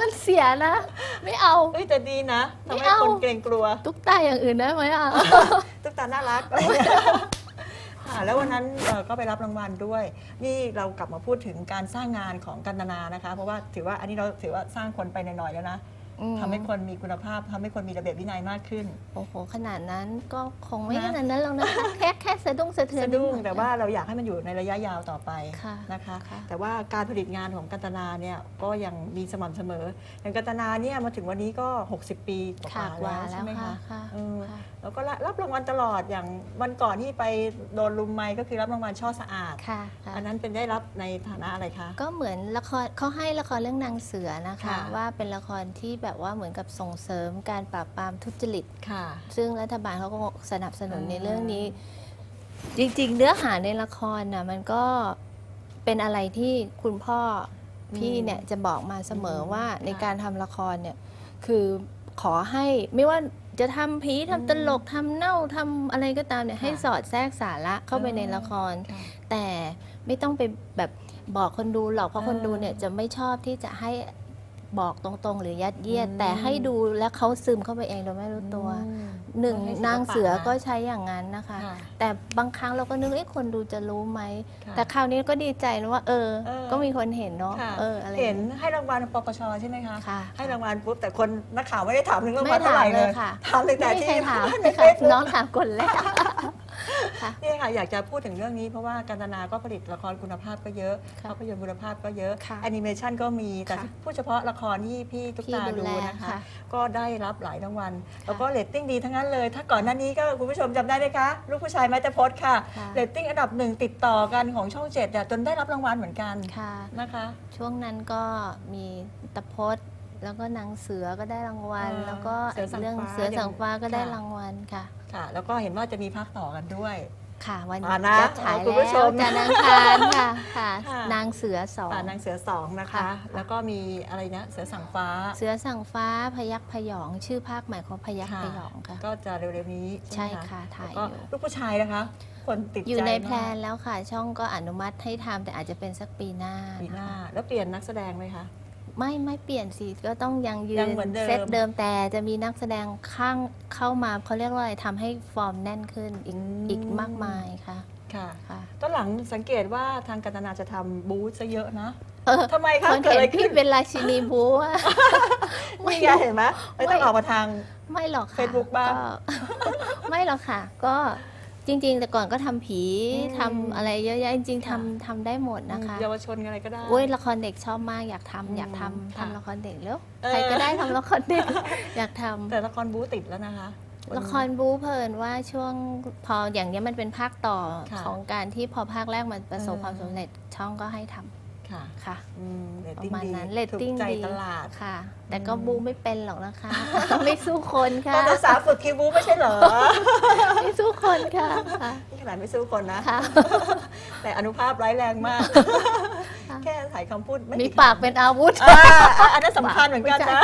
มันเสียนะ ไม่เอาเอ้ยแต่ดีนะทำไม่ให้เอา คนเกรงกลัว ตุ๊กตาอย่างอื่นได้ไหมอะ ตุ๊กตาน่ารักอะไรเงี้ยค่ะแล้ววันนั้นเอ่อก็ไปรับรางวัลด้วย นี่เรากลับมาพูดถึงการสร้างงานของกันตนานะคะ เพราะว่าถือว่าอันนี้เราถือว่าสร้างคนไปหน่อยๆแล้วนะ อืม ทำให้คนมีคุณภาพทำให้คนมีระเบียบวินัยมากขึ้น โอ้โห ขนาดนั้นก็คงไม่นะ ขนาดนั้นหรอกนะคะ แค่แค่สะดุ้งสะเทือนสะดุ้งนิหน่อยแต่ว่าเราอยากให้มันอยู่ในระยะยาวต่อไปค่ะนะคะ ค่ะ แต่ว่าการผลิตงานของกันตนาเนี่ยก็ยังมีสม่ำเสมอ อย่างกันตนาเนี่ยมาถึงวันนี้ก็ 60 ปีกค่ะว่าๆกแล้วว่าใช่ไหมแล้วค่ะคะค่ะเออค่ะ แล้วก็รับรางวัลตลอดอย่างวันก่อนที่ไปโดนลุมไม้ก็คือรับรางวัลช่อสะอาด ค่ะค่ะ อันนั้นเป็นได้รับในฐานะอะไรคะ ก็เหมือนละครเขาให้ละครเรื่องนางเสือนะคะ ค่ะว่าเป็นละครที่แบบว่าเหมือนกับส่งเสริมการปราบปรามทุจริต ค่ะ ซึ่งรัฐบาลเขาก็สนับสนุนอ่าในเรื่องนี้ จริง ๆ เนื้อหาในละครน่ะมันก็เป็นอะไรที่คุณพ่อพี่เนี่ยจะบอกมาเสมอว่าในการทำละครเนี่ยคือขอให้ไม่ว่าจะทำผีทำตลกทำเน่าทำอะไรก็ตามเนี่ยให้สอดแทรกสาระเข้าไปในละครค่ะแต่ไม่ต้องไปแบบบอกคนดูหรอกเพราะเออคนดูเนี่ยจะไม่ชอบที่จะให้ บอกตรงๆ หรือยัดเยียดอืมแต่ให้ดูแล้วเขาซึมเข้าไปเองโดยไม่รู้ตัวอืมหนึ่งให้ศิลปะนางเสือก็นะใช้อย่างนั้นนะคะค่ะแต่บางครั้งเราก็นึกเอ๊ะคนดูจะรู้ไหมค่ะแต่คราวนี้ก็ดีใจนะว่า เออเออก็มีคนเห็นเนาะค่ะเอออะไรเห็นให้รางวัลปปชใช่ไหมคะค่ะให้รางวัลปุ๊บแต่คนนักข่าวไม่ได้ถามถึงรางไม่วัลเท่าถาไหมร่เลเลยยค่ะถามเลยแต่ไม่มีที่ใครถามในไม่เฟค่ะซบุ๊กน้องถามคนแรก ค่ะ นี่ค่ะอยากจะพูดถึงเรื่องนี้เพราะว่าการตนาก็ผลิตละครคุณภาพก็เยอะค่ะภาพยนตร์คุณภาพก็เยอะค่ะแอนิเมชันก็มีแต่ค่ะพูดเฉพาะละครที่พี่ตุ๊กพี่ตาดูดูแลนะคะ ค่ะก็ได้รับหลายรางวัลแล้วก็เรตติ้งดีทั้งนั้นเลย ถ้าก่อนหน้านี้ก็คุณผู้ชมจำได้ไหมคะลูกผู้ชายแม้แต่พดค่ะค่ะ เรตติ้งอันดับหนึ่งติดต่อกันของช่องเจ็ดอะจนได้รับรางวัลเหมือนกันค่ะ นะคะ ช่วงนั้นก็มีตะพด แล้วก็นางเสือก็ได้รางวัล อ่าแล้วก็เสือสังเรื่องฟ้าเสือสังฟ้าก็ได้ค่ะ รางวัลค่ะ ค่ะ แล้วก็เห็นว่าจะมีภาคต่อกันด้วย ค่ะวันอ่านะจะฉายคุณแล้ผู้ชวมจันทร์อังคารค่ะค่ะ ค่ะ นางเสือสองอ่านางเสือสองนะคะ ค่ะ แล้วก็มีอะไรนะเสือสังฟ้า เสือสั่งฟ้าพยักพยองชื่อภาคใหม่ของพยักค่ะ พยองค่ะ ก็จะเร็วๆนี้ใช่ไหมค่ะถ่ายแล้วก็อยู่ ลูกผู้ชายนะคะ คนติดใจอยู่ในมากแพลนแล้วค่ะ ช่องก็อนุมัติให้ทำแต่อาจจะเป็นสักปีหน้าปีหน้า นะคะแล้วเปลี่ยนนักแสดงไหมคะ ไม่ไม่เปลี่ยนสิก็ต้องยังยืยังนเหมือนเดิม เซตเดิมแต่จะมีนักแสดงข้างเข้ามาเขาเรียกว่าอะไรทำให้ฟอร์มแน่นขึ้นอีกอืมอีกมากมายค่ะค่ะค่ะ ตอนหลังสังเกตว่าทางกัตนาจะทำบูธซะเยอะนะเออ ทำไมคะคนเกิดเห็อะไรนขึ้พี่นเป็นราชินีบูอะไม่ไงเห็นไหมไม่ต้องไม่ออกมาทาง ไม่หรอกค่ะ Facebook บ้าง ก็ ไม่หรอกค่ะ ก็ จริง ๆ แต่ก่อนก็ทำผีอืม ทำอะไรเยอะแยะจริงๆค่ะทำทำได้หมดนะคะเยาวชนอะไรก็ได้ โอ้ยละครเด็กชอบมากอยากอืมทำอยากทำค่ะทำละครเด็กแล้วเออ ใครก็ได้ทำละครเด็ก อยากทำแต่ละครบูธติดแล้วนะคะ ละครบู๊เพลินว่าช่วงพออย่างเนี้ยมันเป็นภาคต่อค่ะของการที่พอภาคแรกมันประสบเออ ความสำเร็จช่องก็ให้ทำ ค่ะค่ะอืมเรตประติ้งมาณดีนั้นเรตติ้งถูกใจดีตลาดค่ะ แต่ก็อืมบูไม่เป็นหรอกนะคะ ไม่สู้คนค่ะตอนภาษาฝึกคิวบูไม่ใช่เหรอ ไม่สู้คนค่ะค่ะ นี่ขนาดไม่สู้คนนะ ค่ะ แต่อนุภาพร้ายแรงมากค่ะแค่ถ่ายคำพูดไมีปากเป็นอาวุธ อ่าอ่าอันนั้นสำคัญเหมือนกันนะ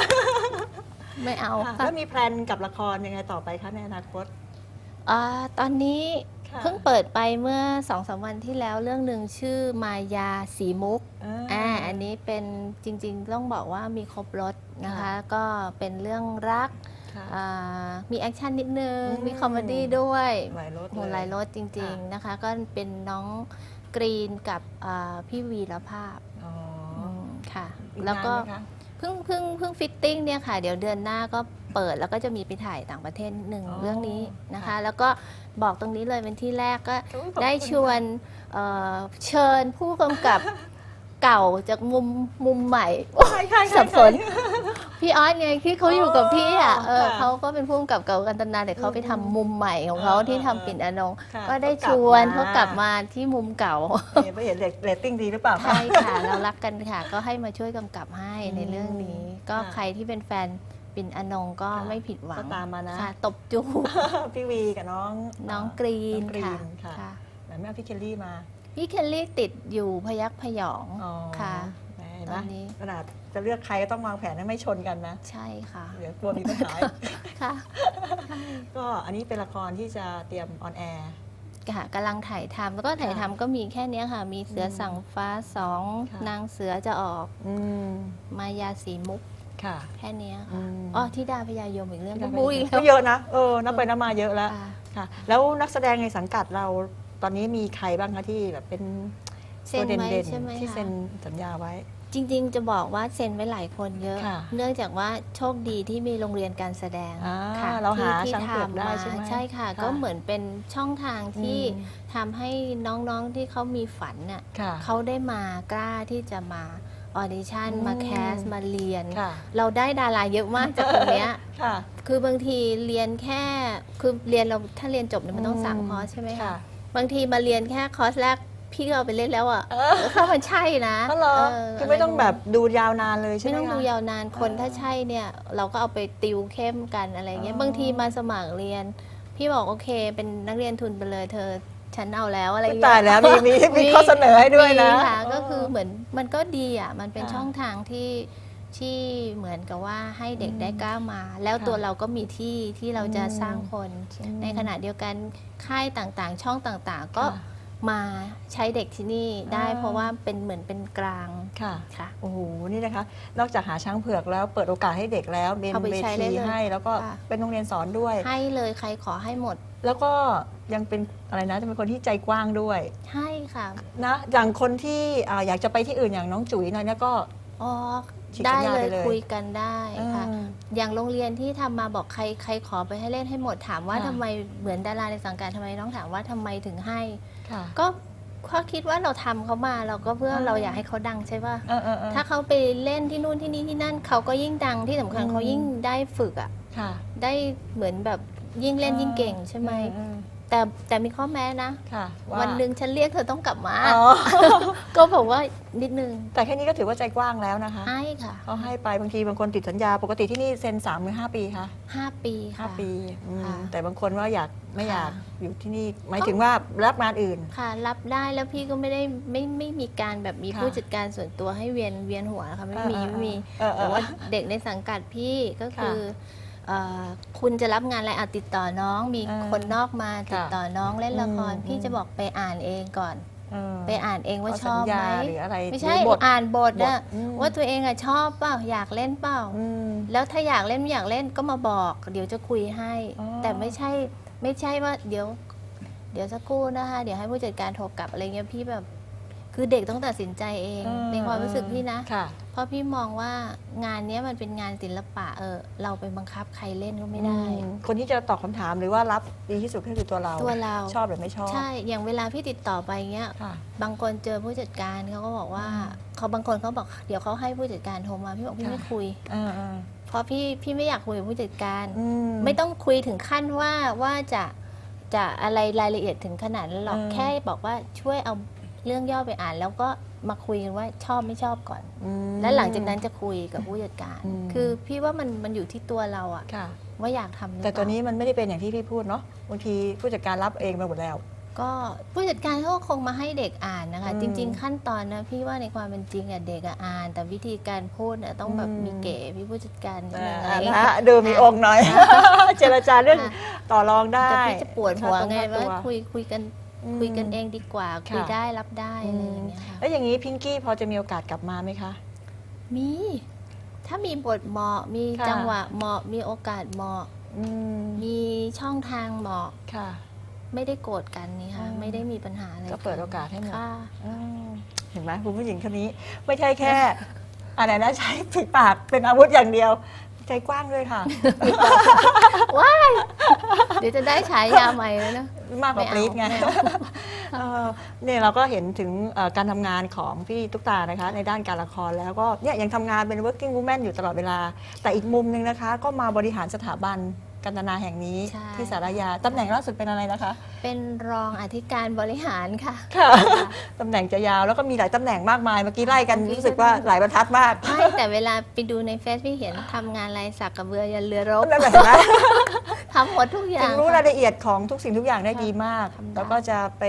ไม่เอาค่ะค่ะแล้วมีแพลนกับละครยังไงต่อไปคะในอนาคตอ่าตอนนี้ค่ะ เพิ่งเปิดไปเมื่อสองสามวันที่แล้วเรื่องหนึ่งชื่อมายาสีมุกอ่าอันนี้เป็นจริงๆ ต้องบอกว่ามีครบรถนะคะค่ะก็เป็นเรื่องรักค่ะอ่ามีแอคชั่นนิดนึงอืมมีคอมเมดี้ด้วยหลายรถโหหลายรถจริงค่ะๆนะคะ ก็เป็นน้องกรีนกับอ่าพี่วีรภาพอ๋อมค่ะอีนานแล้วก็ไหมคะเพิ่งเพิ่งเพิ่งฟิตติ้งเนี่ยค่ะ เดี๋ยวเดือนหน้าก็ เปิดแล้วก็จะมีไปถ่ายต่างประเทศนิดหนึ่งอ๋อเรื่องนี้นะคะ ค่ะแล้วก็บอกตรงนี้เลยเป็นที่แรกก็โอ้ยขอบคุณได้ชวนเอ่อเชิญผู้กำกับ เก่าจากมุมมุมใหม่ใครใครใครสับสน พี่ออสไงที่เขาอยู่กับพี่อะอ๋อเออค่ะเขาก็เป็นผู้กำกับเก่ากันตนาแต่เขาไปทำมุมใหม่ของเขาเออที่ทำเออปิ่นอนงค่ะก็ได้เขากลับชวนมาเขากลับมาที่มุมเก่าเห็นไปเห็นเรตติ้งดีหรือเปล่าคะ ใช่ค่ะ เรารักกันค่ะ ก็ให้มาช่วยกำกับให้อืมในเรื่องนี้ ก็ค่ะ ใครที่เป็นแฟน ปิ่นอนงก็ค่ะไม่ผิดหวังก็ตามมานะ ค่ะตบจูบ พี่วีกับน้องน้องกรีนน้องกรีค่ะนค่ะค่ะแต่ไม่เอาพี่เคลลี่มาพี่เคลลี่ติดอยู่พยักพยอง อ๋อค่ะ แหมเห็นตไหมอนนี้ขนาดจะเลือกใครก็ต้องวางแผนให้ไม่ชนกันนะ ใช่ค่ะเดี๋ยวกลัวมีปัญหา ค่ะก็อันนี้เป็นละครที่จะเตรียมออนแอร์ ค่ะกำลังถ่ายทำแล้วก็ถ่ายทำก็มีแค่เนี้ยค่ะ มีเสือสั่งฟ้าสองค่ะ นางเสือจะออกอืมมายาสีมุก ค่ะ แค่เนี้ยอืค่ะมอ๋อที่ดาพญายมอีกเรื่องที่ก็เราบู๊อีกก็แล้วเยอะนะเออนับไปนับมาเยอะแล้วค่ะค่ะ แล้วนักแสดงในสังกัดเราตอนนี้มีใครบ้างคะที่แบบเป็นเซ็นตัวไว้เด่นใช่ไหมๆที่คะเซ็นสัญญาไว้ จริง ๆ จะบอกว่าเซ็นไว้หลายคนเยอะ ค่ะ เนื่องจากว่าโชคดีที่มีโรงเรียนการแสดงอ่าค่ะเราหาที่ช้างเผือกทำได้มาใช่ไหม ใช่ค่ะค่ะ ก็เหมือนเป็นช่องทางที่อืม ทำให้น้องๆที่เขามีฝันน่ะ ค่ะ เขาได้มากล้าที่จะมา ออดิชั่นอืมมาแคสมาเรียน ค่ะ เราได้ดาราเยอะมากจากตรงเนี้ย ค่ะ คือบางทีเรียนแค่คือเรียนเราถ้าเรียนจบเนี่ยมันต้องอืมสามคอร์สใช่ไหมค่ะคะ บางทีมาเรียนแค่คอร์สแรกพี่ก็เอาไปเล่นแล้วอะเออถ้ามันใช่นะก็เหรอเคือไม่ต้องแบบดูยาวนานเลยใช่ไม่ไหมต้องดูคะยาวนานคนเออถ้าใช่เนี่ย เราก็เอาไปติวเข้มกันอะไรเงี้ยอ๋อบางทีมาสมัครเรียน พี่บอกโอเค เป็นนักเรียนทุนไปเลยเธอ ฉันเอาแล้วอะไรอุ๊ยเงี้ยตายแล้วมีมีมีข้อเสนอให้ด้วยนะมีค่ะเก็คือเหมือนมันก็ดีอะมันเป็นค่ะช่องทางที่ที่เหมือนกับว่าให้เด็กอืมได้ก้าวมา แล้วค่ะตัวเราก็มีที่ที่เราจะอืมสร้างคนอืมในขณะเดียวกันค่ายต่างๆ ช่องต่างๆ ก็ค่ะ มาใช้เด็กที่นี่ได้อ่าเพราะว่าเป็นเหมือนเป็นกลางค่ะค่ะ โอ้โห นี่นะคะ นอกจากหาช้างเผือกแล้วเปิดโอกาสให้เด็กแล้วเป็นเอาไปเวใช้ได้ทีเลยให้ แล้วก็ค่ะเป็นโรงเรียนสอนด้วย ให้เลยใครขอให้หมด แล้วก็ยังเป็นอะไรนะจะเป็นคนที่ใจกว้างด้วยให้ค่ะนะอย่างคนที่อ่าอยากจะไปที่อื่นอย่างน้องจุ๋ยหน่อยเนี่ยก็อ๋อฉีกได้สัญญาเลไปยเลยคุยกันได้ค่ะเอออย่างโรงเรียนที่ทำมาบอกใครใครขอไปให้เล่นให้หมดถามว่าค่ะทำไมเหมือนดาราในสังกัดทำไมน้องถามว่าทำไมถึงให้ ค่ะก็เขาคิดว่าเราทำเขามาเราก็เพื่ออ่าเราอยากให้เขาดังใช่ป่ะเออเออเออถ้าเขาไปเล่นที่นู่นที่นี่ที่นั่นเขาก็ยิ่งดังที่สำคัญอืมเขายิ่งได้ฝึกอะค่ะได้เหมือนแบบยิ่งเล่นยิ่งเก่งใช่ไหมเออ แต่แต่มีข้อแม้นะ ค่ะาวันหนึ่งฉันเรียกเธอต้องกลับมา อ๋อ ก็บอกว่านิดนึงแต่แค่นี้ก็ถือว่าใจกว้างแล้วนะคะให้ค่ะเขาให้ไปบางทีบางคนติดสัญญาปกติที่นี่เซ็น3ามหรือห้าปีคะห้าปีค่ะห้าปีอืมค่ะแต่บางคนว่าอยากไม่ค่ะอยากอยู่ที่นี่หมายถึงว่ารับงานอื่น ค่ะ รับได้แล้วพี่ก็ไม่ได้ไม่ไม่มีการแบบมีค่ะผู้จัดการส่วนตัวให้เวียนเวียนหัวนะคะไม่มีเออเออไม่มีเออเออแต่ว่าเด็กในสังกัดพี่ก็คือเอ่อ คุณจะรับงานอะไรอะติดต่อน้อง มีเออคนนอกมาติดต่อน้องเล่นละครอืมพี่จะบอกไปอ่านเองก่อนเออไปอ่านเองว่าข้ชอบสัญไหมญาหรืออะไรไม่ใช่หรือบทอ่านบทอะบทอืมว่าตัวเองอะชอบเปล่าอยากเล่นเปล่าอืมแล้วถ้าอยากเล่นไม่อยากเล่นก็มาบอก เดี๋ยวจะคุยให้อ๋อแต่ไม่ใช่ไม่ใช่ว่าเดี๋ยว เดี๋ยวสักครู่นะคะเดี๋ยวให้ผู้จัดการโทรกลับอะไรเงี้ยพี่แบบ คือเด็กต้องตัดสินใจเองเออในความรู้สึกพี่นะ ค่ะ เพราะพี่มองว่างานเนี้ยมันเป็นงานศิลปะเออเราไปบังคับใครเล่นก็ไม่ได้ อืมคนที่จะตอบคำถามหรือว่ารับดีที่สุดก็คือตัวเรา ตัวเรา ชอบหรือไม่ชอบ ใช่อย่างเวลาพี่ติดต่อไปเงี้ย ค่ะ บางคนเจอผู้จัดการเขาก็บอกว่าอืมเขาบางคนเขาบอกเดี๋ยวเขาให้ผู้จัดการโทรมาพี่บอกพี่ค่ะ ไม่คุยเออเออเพราะพี่พี่ไม่อยากคุยกับผู้จัดการ อืไม่ต้องคุยถึงขั้นว่าว่าจะจะอะไรรายละเอียดถึงขนาดนั้นหรอกอืม แค่บอกว่าช่วยเอา เรื่องย่อไปอ่านแล้วก็มาคุยกันว่าชอบไม่ชอบก่อนอืมแล้วหลังจากนั้นจะคุยกับผู้จัดการอืมคือพี่ว่ามันมันอยู่ที่ตัวเราอะค่ะว่าอยากทำหรือแต่เปล่าตัวนี้มันไม่ได้เป็นอย่างที่พี่พูดเนาะบางทีผู้จัดการรับเองไปหมดแล้ว ก็ผู้จัดการเขาก็คงมาให้เด็กอ่านนะคะอืมจริง ๆ ขั้นตอนนะพี่ว่าในความเป็นจริงอะเด็กอะอ่าน แต่วิธีการพูดอะต้องแบบอืมมีเก๋พี่ผู้จัดการนิดนึงอ่าอะไรนะเงี้ยฮะดูมีองค์หน่อย เจรจาเรื่องค่ะต่อรองได้แต่พี่จะปวดหัวไงค่าตรงว่าค่าตัวคุยคุยกันอืม คุยกันเองดีกว่า คุยค่ะได้รับได้อะไรอย่างเงี้ยค่ะแล้วอย่างนี้พิงกี้พอจะมีโอกาสกลับมาไหมคะ มี ถ้ามีบทเหมาะมีค่ะ จังหวะเหมาะมีโอกาสเหมาะ อืมมีช่องทางเหมาะ ค่ะ ไม่ได้โกรธกันนี่ค่ะ อืม ไม่ได้มีปัญหาอะไรก็เปิดโอกาสให้หมด ค่ะ อืมเห็นไหมคุณผู้หญิงคนนี้ ไม่ใช่แค่ อะไรนะใช้ฝีปากเป็นอาวุธอย่างเดียว ใจกว้างด้วยค่ะเดี๋ยวจะได้ฉายาใหม่เลยนะ มากกว่าไม่ปเอารี๊ดไงไม่เอาเออเนี่ยเราก็เห็นถึงเอ่อการทำงานของพี่ตุ๊กตานะคะ ในด้านการละครแล้วก็เนี่ยยังทำงานเป็น working woman อยู่ตลอดเวลา แต่อีกมุมหนึ่งนะคะ ก็มาบริหารสถาบัน กันตนาแห่งนี้ใช่ ที่สารยาตำแหน่งล่าสุดเป็นอะไรนะคะ เป็นรองอธิการบริหารค่ะ ค่ะ ตำแหน่งจะยาวแล้วก็มีหลายตำแหน่งมากมายเมื่อกี้ไล่กันเมื่อกี้รู้สึกว่าหลายบรรทัดมากไม่แต่เวลาไปดูในเฟซพี่เห็นทำงานลายสักกับเรือยันเรือรบนั่นแหละนะทำหมดทุกอย่าถึงงรู้ค่ะรายละเอียดของทุกสิ่งทุกอย่างได้ดีมาก ทำได้ แล้วก็จะไป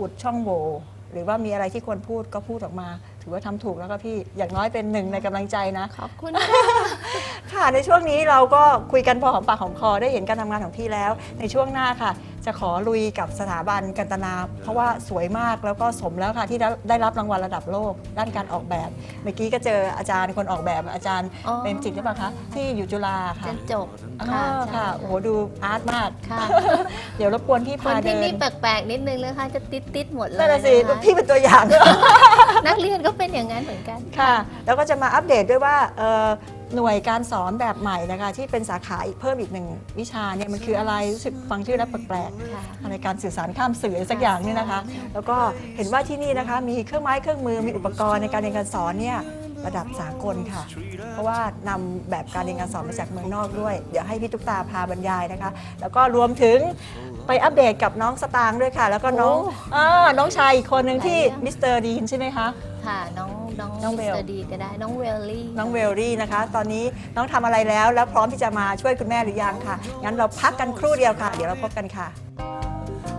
อุดช่องโหว่หรือว่ามีอะไรที่ควรพูดก็พูดออกมา ถือว่าทำถูกแล้วก็พี่อย่างน้อยเป็นหนึ่งในกำลังใจนะขอบคุณค่ะในช่วงนี้เราก็คุยกันพอหอมปากหอมคอได้เห็นการทำงานของพี่แล้ว ในช่วงหน้าค่ะ จะจะขอลุยกับสถาบันกันตนา เพราะว่าสวยมากแล้วก็สมแล้วค่ะ ที่ได้ได้รับรางวัลระดับโลก ด้านการออกแบบ เมื่อกี้ก็เจออาจารย์คนออกแบบอาจารย์อ๋อ เปรมจิตหรือเปล่าคะที่อยู่จุฬาค่ะจะจบอ่าค่ะใช่ค่ะโอ้โหดูอาร์ตมาก ค่ะเดี๋ยวรบกวนพี่คพานที่เดินนี่แปลกๆนิดนึงเลยค่ะจะติดติดๆหมดเลยนั่นแหะสินะคะพี่เป็นตัวอย่าง นักเรียนก็เป็นอย่างนั้นเหมือนกัน ค่ะ แล้วก็จะมาอัปเดตด้วยว่าเอ่อ หน่วยการสอนแบบใหม่นะคะที่เป็นสาขาอีกเพิ่มอีกหนึ่งวิชาเนี่ยมันคืออะไรรู้สึกฟังชื่อแล้วแปลกๆค่ะอะไรการสื่อสารข้ามสื่ออะไรสักอย่างเนี่ยนะคะ แล้วก็เห็นว่าที่นี่นะคะมีเครื่องไม้เครื่องมือมีอุปกรณ์ในการเรียนการสอนเนี่ยระดับสากลค่ะ เพราะว่านำแบบการเรียนการสอนมาจากเมืองนอกด้วย เดี๋ยวให้พี่ตุ๊กตาพาบรรยายนะคะ แล้วก็รวมถึงไปอัปเดตกับน้องสตางค์ด้วยค่ะ แล้วก็น้องโอ้อ่าน้องชายอีกคนหนึ่งที่หลายเรื่องมิสเตอร์ดีนใช่ไหมคะ ค่ะน้อง น้องน้องมิเวสลเตอร์ดีก็ได้น้องเวลลี่น้องเวลลี่นะคะ ตอนนี้น้องทำอะไรแล้ว แล้วพร้อมที่จะมาช่วยคุณแม่หรือยังค่ะ งั้นเราพักกันครู่เดียวค่ะ เดี๋ยวเราพบกันค่ะ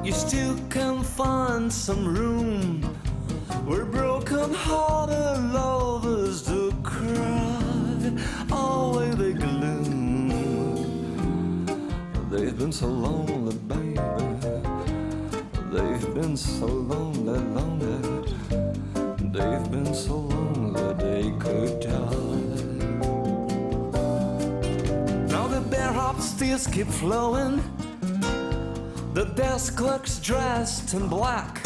You still can find some room where broken hearted lovers do cry away the gloom. They've been so lonely, baby. They've been so lonely, lonely. They've been so long that they could die. Now the bellhop steers keep flowing. The desk clerk's dressed in black.